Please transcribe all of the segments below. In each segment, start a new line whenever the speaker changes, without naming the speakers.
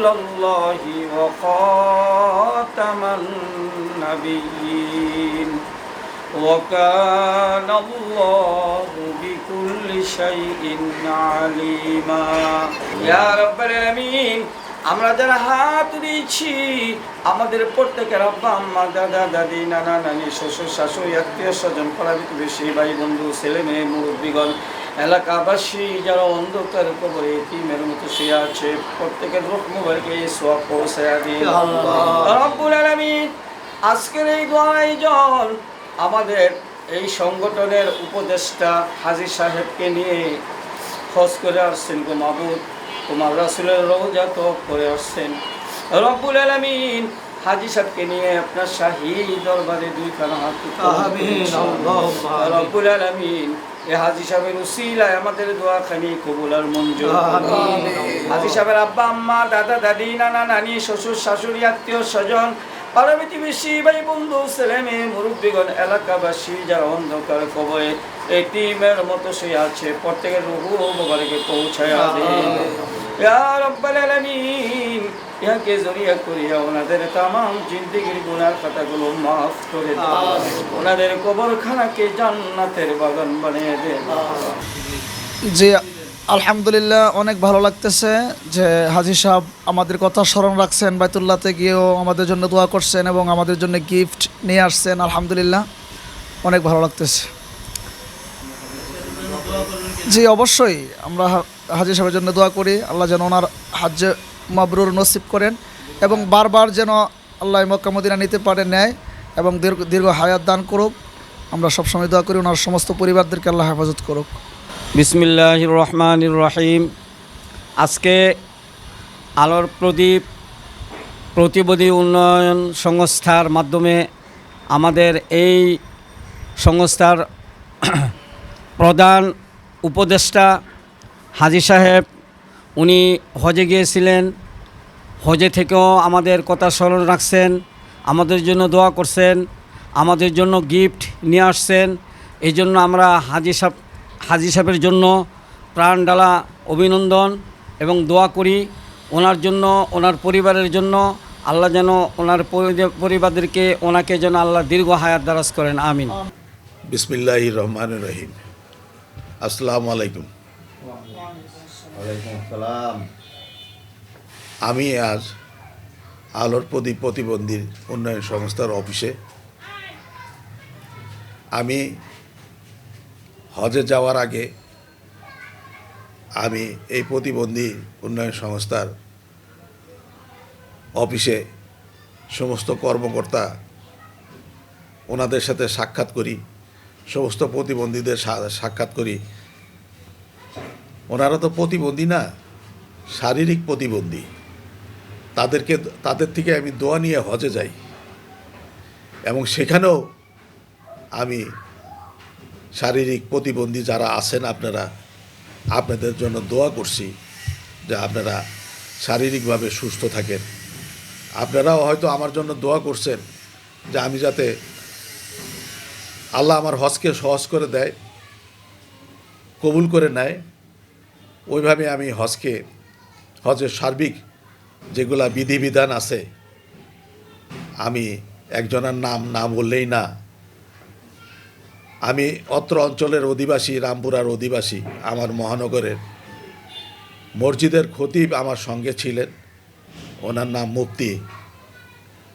رسول الله وخاتم النبيين وكان الله بكل شيء عليما يا رب العالمين আমরা যারা হাত দিয়েছি আমাদের প্রত্যেকের আব্বা আম্মা দাদা দাদি নানা নানি শ্বশুর শাশুড়ি আত্মীয় স্বজন পাড়া বেশি ভাই বন্ধু ছেলে মেয়ে মুরব্বীগণ এলাকাবাসী যারা অন্ধকার কবরে তিমের মতো শুয়ে আছে প্রত্যেকের রোগ মোবাইলকে সোয়াব পৌঁছায়া দিন। রব্বুল আলামিন আজকের এই দোয়া আয়োজন আমাদের এই সংগঠনের উপদেষ্টা হাজি সাহেবকে নিয়ে খোঁজ করে আসছেন গো মাহবুদ তোমার রাসুলের রোজা তো করে আসছেন। রব্বুল আলামিন হাজি সাহেবকে নিয়ে আপনার শাহী দরবারে দুইখানা হাত
আমিন,
রব্বুল আলামিন এ হাজি সাহেবের উসিলায় আমাদের দোয়া খানি কবুল আর মঞ্জুর হাজি সাহেবের আব্বা আম্মা দাদা দাদি নানা নানি শ্বশুর শাশুড়ি আত্মীয় স্বজন ভাই বন্ধু ছেলে মেয়ে মুরব্বীগণ এলাকাবাসী যারা অন্ধকার কবরে এই টিমের মতো সে আছে প্রত্যেকের রুহু মোবারকে পৌঁছায়। দিন ইয়া রব্বাল আলামিন ইহাকে জরিয়া করিয়া ওনাদের তাম জিন্দিগির গুনার খাতাগুলো মাফ করে ওনাদের কবরখানাকে জান্নাতের বাগান বানিয়ে দেন।
জি আলহামদুলিল্লাহ অনেক ভালো লাগতেছে যে হাজি সাহেব আমাদের কথা স্মরণ রাখছেন বাইতুল্লাহতে গিয়েও আমাদের জন্য দোয়া করছেন এবং আমাদের জন্য গিফট নিয়ে আসছেন আলহামদুলিল্লাহ। অনেক ভালো লাগতেছে। জি অবশ্যই আমরা হা- হাজি সাহেবের জন্য দোয়া করি। আল্লাহ যেন ওনার হাজ্যে মাবরুর নসিব করেন এবং বারবার যেন আল্লাহ মক্কা মদিনা নিতে পারে নেয় এবং দীর্ঘ দীর্ঘ হায়াত দান করুক। আমরা সবসময় দোয়া করি ওনার সমস্ত পরিবারদেরকে আল্লাহ হেফাজত করুক।
বিসমিল্লাহ রহমান রহিম। আজকে আলোর প্রদীপ প্রতিবদী উন্নয়ন সংস্থার মাধ্যমে আমাদের এই সংস্থার প্রধান উপদেষ্টা হাজি সাহেব উনি হজে গিয়েছিলেন, হজে থেকেও আমাদের কথা স্মরণ রাখছেন, আমাদের জন্য দোয়া করছেন, আমাদের জন্য গিফট নিয়ে আসছেন। এই জন্য আমরা হাজি সাহেব হাজি সাহেবের জন্য প্রাণ ডালা অভিনন্দন এবং দোয়া করি। ওনার জন্য, ওনার পরিবারের জন্য আল্লাহ যেন ওনার পরি- পরিবারদেরকে ওনাকে যেন আল্লাহ দীর্ঘ হায়াত দারাজ করেন। আমিন।
বিসমিল্লাহ রহমান রহিম। আসসালামু আলাইকুম। আমি আজ আলোর প্রদীপ প্রতিবন্ধীর উন্নয়ন সংস্থার অফিসে আমি হজে যাওয়ার আগে আমি এই প্রতিবন্ধী উন্নয়ন সংস্থার অফিসে সমস্ত কর্মকর্তা ওনাদের সাথে সাক্ষাৎ করি, সমস্ত প্রতিবন্ধীদের সাক্ষাৎ করি ওনারা তো প্রতিবন্ধী না, শারীরিক প্রতিবন্ধী। তাদেরকে, তাদের থেকে আমি দোয়া নিয়ে হজে যাই। এবং সেখানেও আমি শারীরিক প্রতিবন্ধী যারা আছেন আপনারা, আপনাদের জন্য দোয়া করছি যে আপনারা শারীরিকভাবে সুস্থ থাকেন। আপনারাও হয়তো আমার জন্য দোয়া করছেন যে আমি যাতে আল্লাহ আমার হজকে সহজ করে দেয়, কবুল করে নেয় ওইভাবে আমি হজকে, হজের সার্বিক যেগুলা বিধিবিধান আছে, আমি একজনের নাম না বললেই না। আমি অত্র অঞ্চলের অধিবাসী, রামপুরার অধিবাসী, আমার মহানগরের মসজিদের খতিব আমার সঙ্গে ছিলেন। ওনার নাম মুফতি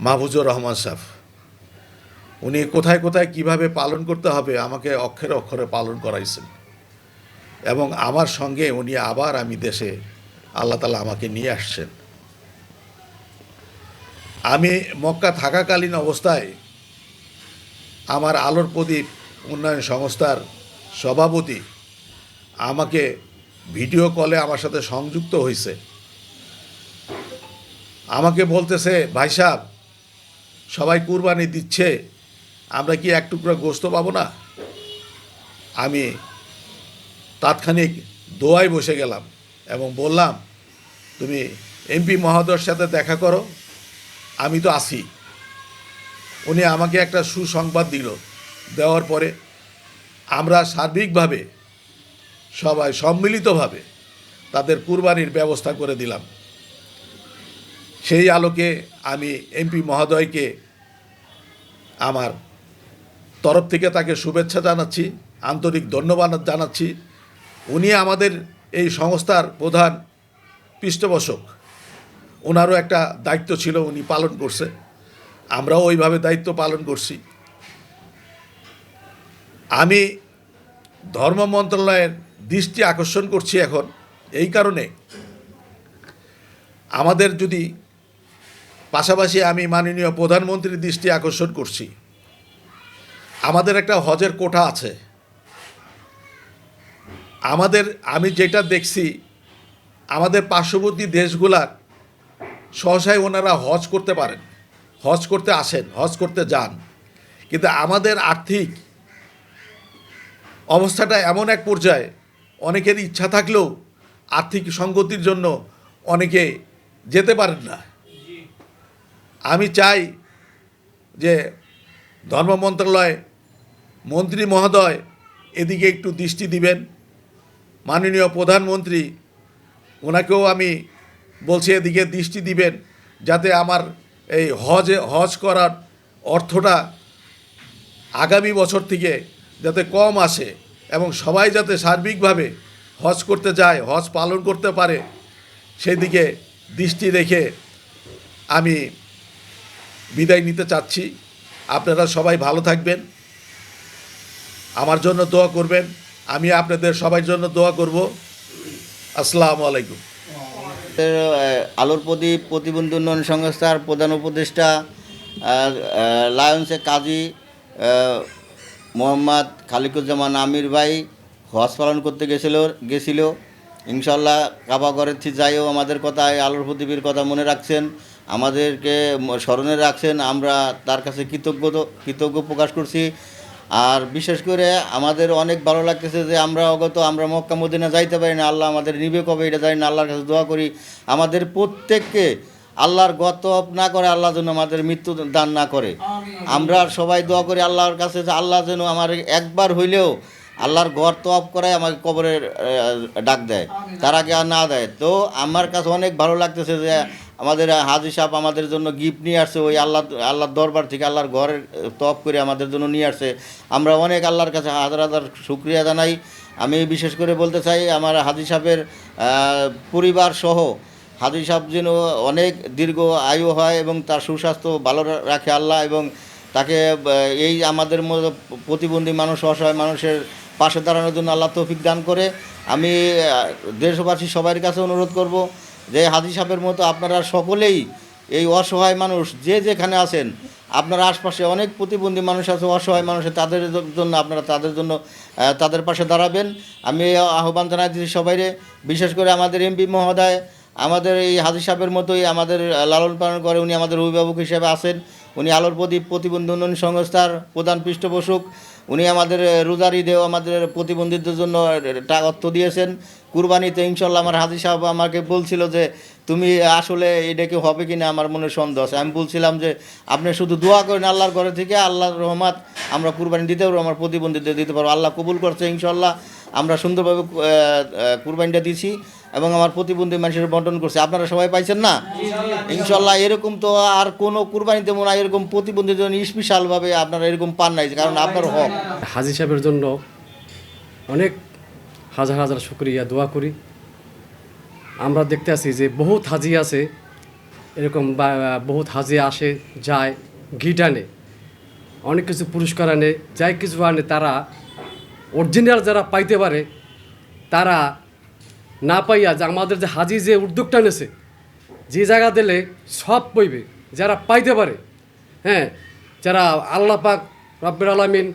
মাহফুজুর রহমান সাহ উনি কোথায় কোথায় কীভাবে পালন করতে হবে, আমাকে অক্ষরে অক্ষরে পালন করাইছেন। এবং আমার সঙ্গে উনি আবার আমি দেশে আল্লাহ তালা আমাকে নিয়ে আসছেন। আমি মক্কা থাকাকালীন অবস্থায় আমার আলোর প্রদীপ উন্নয়ন সংস্থার সভাপতি আমাকে ভিডিও কলে আমার সাথে সংযুক্ত হয়েছে আমাকে বলতেছে, ভাই সাহেব, সবাই কুরবানি দিচ্ছে, আমরা কি এক টুকরো গোস্ত পাবো না? আমি তাৎক্ষণিক দোয়ায় বসে গেলাম এবং বললাম, তুমি এমপি মহোদয়ের সাথে দেখা করো, আমি তো আসি উনি আমাকে একটা সুসংবাদ দিল। দেওয়ার পরে আমরা সার্বিকভাবে, সবাই সম্মিলিতভাবে তাদের কুরবানির ব্যবস্থা করে দিলাম। সেই আলোকে আমি এমপি মহোদয়কে আমার তরফ থেকে তাকে শুভেচ্ছা জানাচ্ছি, আন্তরিক ধন্যবাদ জানাচ্ছি। উনি আমাদের এই সংস্থার প্রধান পৃষ্ঠপোষক। ওনারও একটা দায়িত্ব ছিল, উনি পালন করছে। আমরাও ওইভাবে দায়িত্ব পালন করছি। আমি ধর্ম মন্ত্রণালয়ের দৃষ্টি আকর্ষণ করছি এখন এই কারণে। আমাদের যদি পাশাপাশি আমি মাননীয় প্রধানমন্ত্রীর দৃষ্টি আকর্ষণ করছি। আমাদের একটা হজের কোঠা আছে। আমাদের, আমি যেটা দেখছি, আমাদের পার্শ্ববর্তী দেশগুলার সহসায় ওনারা হজ করতে পারেন, হজ করতে আসেন, হজ করতে যান। কিন্তু আমাদের আর্থিক অবস্থাটা এমন এক পর্যায়ে, অনেকের ইচ্ছা থাকলেও আর্থিক সঙ্গতির জন্য অনেকে যেতে পারেন না। আমি চাই যে ধর্ম মন্ত্রণালয় মন্ত্রী মহোদয় এদিকে একটু দৃষ্টি দিবেন। মাননীয় প্রধানমন্ত্রী, ওনাকেও আমি বলছি, এদিকে দৃষ্টি দিবেন যাতে আমার এই হজে, হজ করার অর্থটা আগামী বছর থেকে যাতে কম আসে এবং সবাই যাতে সার্বিকভাবে হজ করতে যায় হজ পালন করতে পারে সেই দিকে দৃষ্টি রেখে আমি বিদায় নিতে চাচ্ছি। আপনারা সবাই ভালো থাকবেন। আমার জন্য দোয়া করবেন। আমি আপনাদের সবার জন্য দোয়া করব। আসসালামু আলাইকুম।
আলোর প্রদীপ প্রতিবন্ধী উন্নয়ন সংস্থার প্রধান উপদেষ্টা আর, আহ, লায়ন্সে কাজী মোহাম্মদ খালিকুজ্জামান আমির ভাই হজ পালন করতে গেছিল গেছিল। ইনশাল্লাহ কাবা কাবাগরের থি যাইও আমাদের কথা এই আলোর প্রদীপের কথা মনে রাখছেন। আমাদেরকে স্মরণে রাখছেন আমরা তার কাছে কৃতজ্ঞ কৃতজ্ঞ প্রকাশ করছি। আর বিশেষ করে আমাদের অনেক ভালো লাগতেছে যে আমরা অগত আমরা মক্কা মদিনা যাইতে পারি না। আল্লাহ আমাদের নিবে কবে এটা জানি না। আল্লাহর কাছে দোয়া করি আমাদের প্রত্যেককে আল্লাহর গত না করে আল্লাহ যেন আমাদের মৃত্যু দান না করে। আমরা সবাই দোয়া করি আল্লাহর কাছে যে আল্লাহ যেন আমার একবার হইলেও আল্লাহর ঘর তো অফ করায় আমার কবরের ডাক দেয়। তার আগে আর না দেয়। তো আমার কাছে অনেক ভালো লাগতেছে যে আমাদের হাজি সাহেব আমাদের জন্য গিফট নিয়ে আসছে, ওই আল্লাহ, আল্লাহর দরবার থেকে আল্লাহর ঘরের তপ করে আমাদের জন্য নিয়ে আসছে। আমরা অনেক আল্লাহর কাছে হাজার হাজার শুক্রিয়া জানাই। আমি বিশেষ করে বলতে চাই, আমার হাজি সাহেবের পরিবার সহ, হাজি সাহেব যেন অনেক দীর্ঘ আয়ু হয় এবং তার সুস্বাস্থ্য ভালো রাখে আল্লাহ এবং তাকে এই আমাদের মতো প্রতিবন্ধী মানুষ, অসহায় মানুষের পাশে দাঁড়ানোর জন্য আল্লাহ তৌফিক দান করে। আমি দেশবাসী সবার কাছে অনুরোধ করব যে হাজি সাহেবের মতো আপনারা সকলেই এই অসহায় মানুষ যে যেখানে আছেন আপনার আশপাশে অনেক প্রতিবন্ধী মানুষ আছে অসহায় মানুষ আছে, তাদের জন্য আপনারা তাদের জন্য তাদের পাশে দাঁড়াবেন। আমি আহ্বান জানাই দিচ্ছি সবাইরে বিশেষ করে আমাদের এমপি মহোদয় আমাদের এই হাজি সাহেবের মতোই আমাদের লালন পালন করে উনি আমাদের অভিভাবক হিসেবে আছেন। উনি আলোর প্রদীপ প্রতিবন্ধী উন্নয়ন সংস্থার প্রধান পৃষ্ঠপোষক। উনি আমাদের রোজার ঈদেও আমাদের প্রতিবন্ধীদের জন্য টাকা অর্থ দিয়েছেন। কুরবানিতে ইনশাল্লাহ আমার হাজি সাহেব আমাকে বলছিল যে তুমি আসলে এটা কি হবে কি না আমার মনে সন্দেহ আছে। আমি বলছিলাম যে আপনি শুধু দোয়া করেন আল্লাহর ঘরে থেকে আল্লাহর রহমাত আমরা কুরবানি দিতে পারব আমার প্রতিবন্ধীদের দিতে পারব। আল্লাহ কবুল করছে ইনশাল্লাহ। আমরা সুন্দরভাবে কুরবানিটা দিছি এবং আমার প্রতিবন্ধী মানুষের বন্টন করছে। আপনারা সবাই পাইছেন না? ইনশাল্লাহ। এরকম তো আর কোনো কুরবানিতে মনে হয় এরকম প্রতিবন্ধীদের জন্য স্পেশালভাবে আপনারা এরকম পান নাই কারণ আপনার হক।
হাজি সাহেবের জন্য অনেক হাজার হাজার শুক্রিয়া, দোয়া করি। আমরা দেখতে আছি যে বহুত হাজি আছে, এরকম বহুত হাজি আসে, যায়, গিট আনে, অনেক কিছু পুরস্কার আনে, যাই কিছু আনে, তারা অরিজিনাল যারা পাইতে পারে, তারা না পাইয়া যে আমাদের যে হাজি যে উদ্যোগটা নেছে যে জায়গা দিলে সব পইবে যারা পাইতে পারে হ্যাঁ যারা আল্লাহ পাক রব্বের আলামিন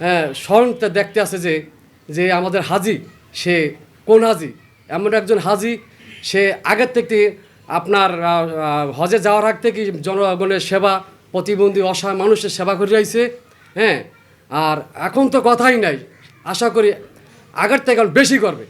হ্যাঁ স্মরণ তা দেখতে আসে যে যে আমাদের হাজি সে কোন হাজি? এমন একজন হাজি, সে আগের থেকে আপনার হজে যাওয়ার আগ থেকে জনগণের সেবা, প্রতিবন্ধী, অসহায় মানুষের সেবা করে যাইছে হ্যাঁ? আর এখন তো কথাই নাই। আশা করি আগের থেকে বেশি করবে।